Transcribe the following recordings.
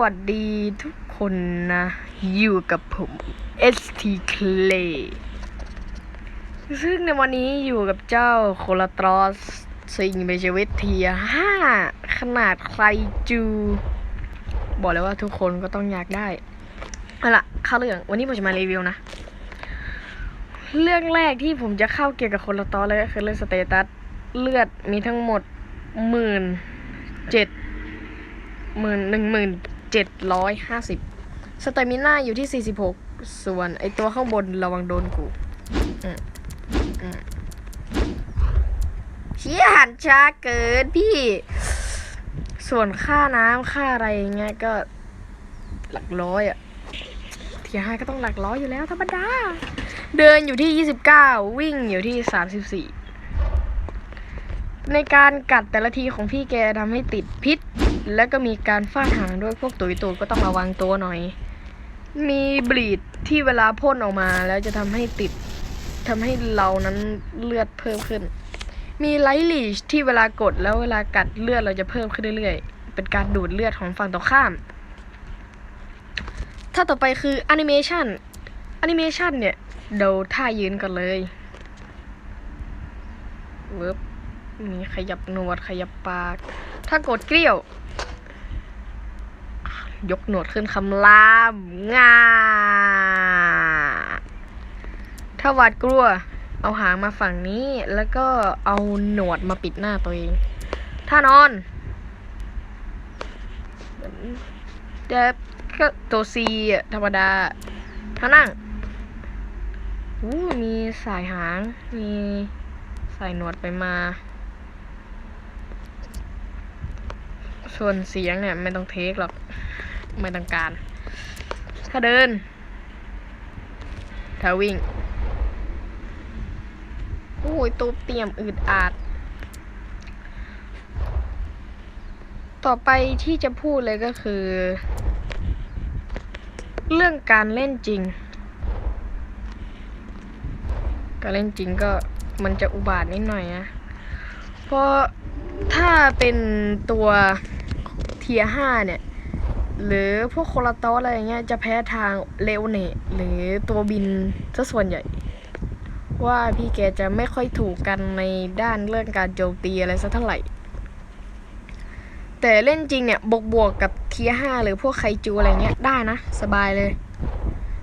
วัสดีทุกคนนะ อยู่กับผม ST Clay ซึ่งในวันนี้อยู่กับเจ้าโคลาตรอสซิงเบเจวิทเทียห้าขนาดใครจู บอกเลยว่าทุกคนก็ต้องอยากได้เอาล่ะเข้าเรื่องวันนี้ผมจะมารีวิวนะ เรื่องแรกที่ผมจะเข้าเกี่ยวกับโคลาตรอสเลยก็คือเรื่องสเตตัสเลือดมีทั้งหมดหมื่นเจ็ดหมื่นหนึ่งหมื่น เจ็ดร้อยห้าสิบสเตมิน่าอยู่ที่สี่สิบหกส่วนไอตัวข้างบนระวังโดนกูเชี่ยหันช้าเกินพี่ ส่วนค่าน้ำค่าอะไรเงี้ยก็ หลักร้อยอะเทียห้าก็ต้องหลักร้อยอยู่แล้วธรรมดา เดินอยู่ที่ยี่สิบเก้าวิ่งอยู่ที่สามสิบสี่ในการกัดแต่ละทีของพี่แกทำให้ติดพิษ แล้วก็มีการฟาดหางด้วยพวกตุยตูดก็ต้องระวังตัวหน่อย มีบลีดที่เวลาพ่นออกมา แล้วจะทำให้ติดทำให้เรานั้นเลือดเพิ่มขึ้น มีไลท์ลีชที่เวลากดแล้วเวลากัดเลือดเราจะเพิ่มขึ้นเรื่อยๆ เป็นการดูดเลือดของฝั่งตรงข้าม ถ้าต่อไปคือแอนิเมชันแอนิเมชันเนี่ยเดาท่ายืนกันเลยเวิบมีขยับหนวดขยับปาก ถ้ากดเกลี้ยว ยกหนวดขึ้นคำรามงาถ้าหวาดกลัว เอาหางมาฝั่งนี้ แล้วก็เอาหนวดมาปิดหน้าตัวเอง ถ้านอนเด็บก็ตัวซีธรรมดา ถ้านั่งอู้มีสายหาง มีสายหนวดไปมา ส่วนเสียงเนี่ยไม่ต้องเทคหรอก ไม่ต้องการ ถ้าเดิน ถ้าวิ่ง โอ้ยตัวเตรียมอืดอาด ต่อไปที่จะพูดเลยก็คือ เรื่องการเล่นจริง การเล่นจริงก็มันจะอุบาทนิดหน่อยนะ เพราะถ้าเป็นตัว ทียห้าเนี่ย หรือพวกโคลาโตอะไรอย่างเงี้ยจะแพ้ทางเลโอเนตหรือตัวบินซะส่วนใหญ่ ว่าพี่แกจะไม่ค่อยถูกกันในด้านเรื่องการโจมตีอะไรสักเท่าไหร่ แต่เล่นจริงเนี่ยบวกบวกๆกับเทียห้าหรือพวกไคจูอะไรเงี้ยได้นะ สบายเลย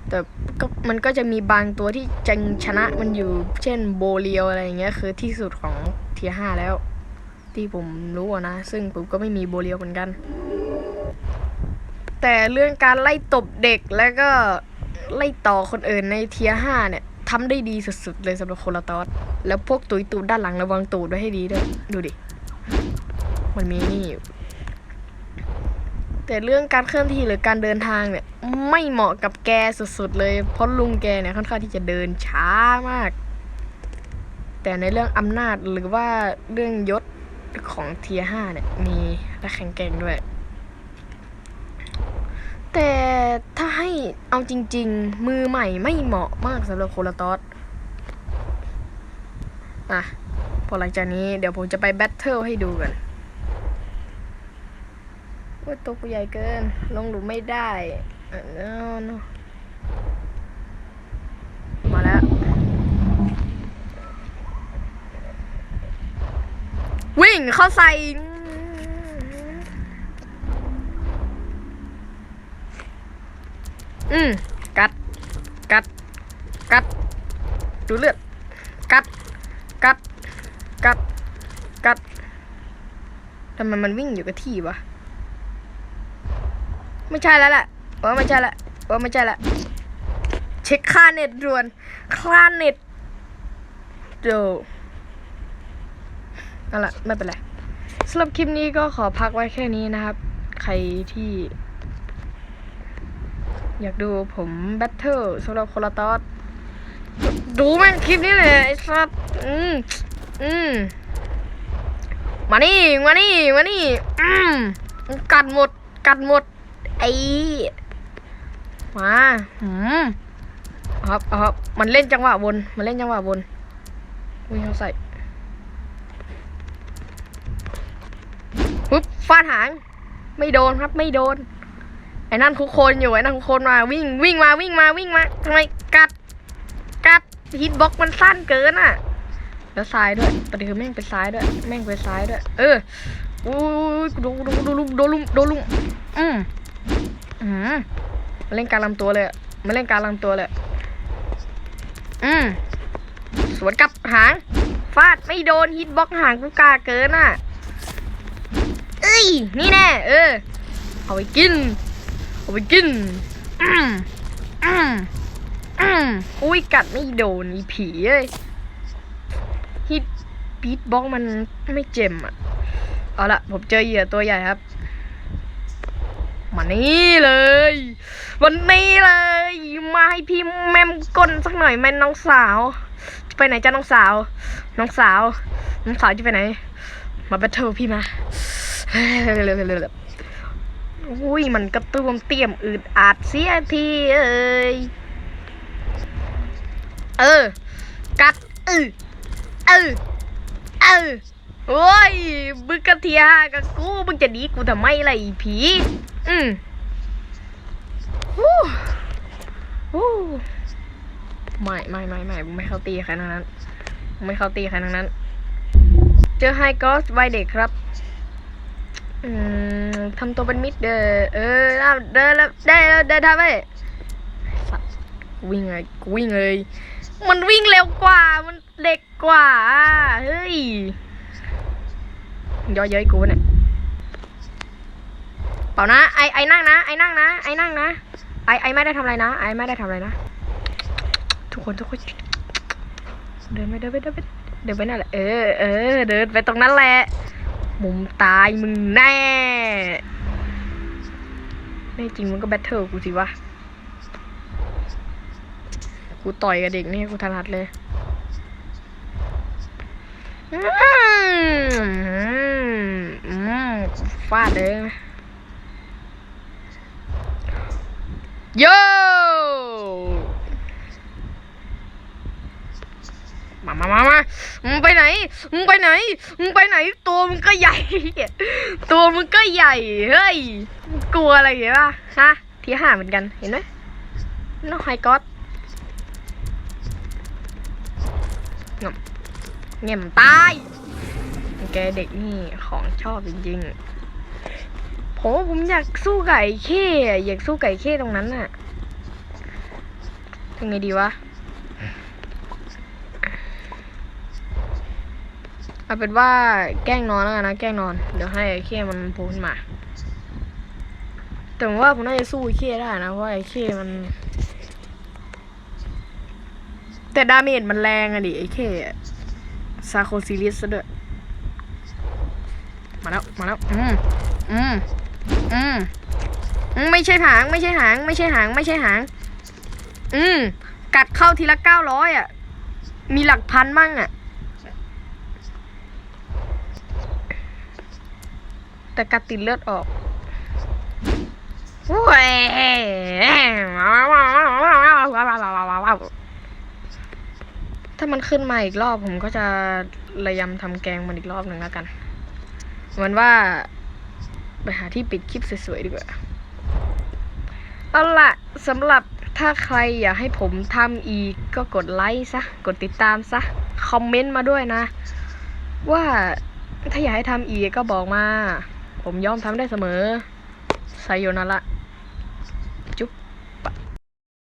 แต่ก็มันก็จะมีบางตัวที่จังชนะมันอยู่ เช่นโบเลียวอะไรเงี้ยคือที่สุดของเทียห้าแล้ว ที่ผมรู้นะ ซึ่งผมก็ไม่มีโบเลียวเหมือนกัน แต่เรื่องการไล่ตบเด็กแล้วก็ไล่ต่อคนอื่นในเทียห้าเนี่ยทำได้ดีสุดๆเลยสำหรับโคลาตอสแล้วพวกตุยตูดด้านหลังระวังตูดไว้ให้ดีด้วยดูดิ มันมีนี่อยู่แต่เรื่องการเคลื่อนที่หรือการเดินทางเนี่ย ไม่เหมาะกับแกสุดๆเลยเพราะลุงแกเนี่ยค่อนข้างที่จะเดินช้ามาก แต่ในเรื่องอำนาจหรือว่าเรื่องยศ ของเทียห้าเนี่ย มีและแข็งแกร่งด้วย แต่ถ้าให้เอาจริง ๆ มือใหม่ไม่เหมาะมากสำหรับโคลาตอสอะ พอหลังจากนี้เดี๋ยวผมจะไปแบทเทิลให้ดูกันว่าตัวกูใหญ่เกิน ลงหลุมไม่ได้อะ no no มาแล้ว วิ่งเข้าใส่ อืม กัด กัด กัด ดูเลือด กัด กัด กัด กัด ทำไมมันวิ่งอยู่กับที่วะ ไม่ใช่แล้วแหละว่าไม่ใช่ละว่าไม่ใช่ละ เช็คค่าเน็ตด่วน ค่าเน็ตเดี๋ยว เอาละไม่เป็นไรสำหรับคลิปนี้ก็ขอพักไว้แค่นี้นะครับ ใครที่ อยากดูผมแบทเทิลสำหรับโคลาตอสดูแม่งคลิปนี้เลยไอ้สัสอืมอืมมานี่มานี่มานี่อืมกัดหมด กัดหมด ไอ้มาหืมเอาครับเอาครับมันเล่นจังหวะวนมันเล่นจังหวะวนวิ่งเข้าใส่ปุ๊บ ฟาดหาง ไม่โดนครับ ไม่โดน ไอ้นั่นคุกโคนอยู่ ไอ้นั่นคุกโคนมา วิ่ง วิ่งมา วิ่งมา วิ่งมาทำไมกัด กัดฮิตบ็อกมันสั้นเกินอะ แล้วซ้ายด้วยประเด็นคือแม่งไปซ้ายด้วย แม่งไปซ้ายด้วย เอออุ้ยโดนโดนโดนลุมโดนลุมโดนลุมอืมอืมมาเล่นการลำตัวเลยมาเล่นการลำตัวเลย อืมสวนกับหาง ฟาดไม่โดนฮิตบ็อกหางกูกาเกินอะ ย นี่แน่ เออ เอาไปกิน เอาไปกิน อืมอืมอืมอุ้ยกัดไม่โดนอีผีเอ้ยฮิตบีทบ็อกมันไม่เจ็มอะ เอาละผมเจอเหยื่อตัวใหญ่ครับมานี่เลย วันนี้เลย มาให้พี่แมมก้นสักหน่อยแม่น้องสาว จะไปไหนจ้าน้องสาว น้องสาว น้องสาวจะไปไหน มาแบทเทิลพี่มา อุ้ยมันกระตุ้มเตรียมอืดอาดเสียทีเอ้ยเออ กัดเออเออเออโอ้ยมึงกระเทียกับกูมึงจะหนีกูทำไมล่ะไอ้ผีอืมฮู้ฮู้ไม่ไม่ไม่ไม่มึงไม่เข้าตีใครทั้งนั้นมึงไม่เข้าตีใครทั้งนั้น เจอไฮกอสไวเด็กครับ อืมทำตัวเป็นมิดเด้อเออเอาเดินแล้วได้แล้วเดินทำไปสัตว์วิ่งเลยวิ่งเลย มันวิ่งเร็วกว่ามันเด็กกว่าเฮ้ยย่อเย้ยกูเนี่ยเปล่านะไอไอนั่งนะไอนั่งนะไอนั่งนะไอไอไม่ได้ทำอะไรนะไอไม่ได้ทำอะไรนะทุกคนทุกคนเดินไปเดินไปเดินไปเดินไปนั่นแหละเออเออเดินไปตรงนั้นแหละ มุมตายมึงแน่แน่จริงมึงก็แบทเทิลกูสิวะ กูต่อยกับเด็กนี่กูถนัดเลยอืมอืมฟาดเลยโย มามามามามึงไปไหน มึงไปไหน มึงไปไหน ตัวมึงก็ใหญ่ ตัวมึงก็ใหญ่ เฮ้ย กลัวอะไรอย่างเงี้ยป่ะฮะที่ห้าเหมือนกัน เห็นไหมน้องไฮก็อตเงี่ยมตายแกเด็กนี่ของชอบจริงๆผมผมอยากสู้ไก่เข้อยากสู้ไก่เข้ตรงนั้นน่ะทำไงดีวะ เอาเป็นว่าแกล้งนอนแล้วกันนะแกล้งนอน เดี๋ยวให้ไอ้เข้มันโผล่ขึ้นมา แต่ผมว่าผมน่าจะสู้ไอ้เข้ได้นะเพราะไอ้เข้มัน แต่ดาเมจมันแรงอะดิไอ้เข้ซาโคซิลิสซะด้วยมาแล้วมาแล้วอืมอืมอืมไม่ใช่หางไม่ใช่หาง ไม่ใช่หางไม่ใช่หาง อืมกัดเข้าทีละเก้าร้อยอะ มีหลักพันมั่งอะ แต่กัดติดเลือดออกโอ้ยถ้ามันขึ้นมาอีกรอบผมก็จะระยำทำแกงมันอีกรอบหนึ่งแล้วกันเหมือนว่า ไปหาที่ปิดคลิปสวยๆดีกว่าเอาละสำหรับถ้าใครอยากให้ผมทำอีกก็กดไลค์ซะ กดติดตามซะ คอมเมนต์มาด้วยนะ ว่าถ้าอยากให้ทำอีกก็บอกมา ผมยอมทำได้เสมอไซโยนาระ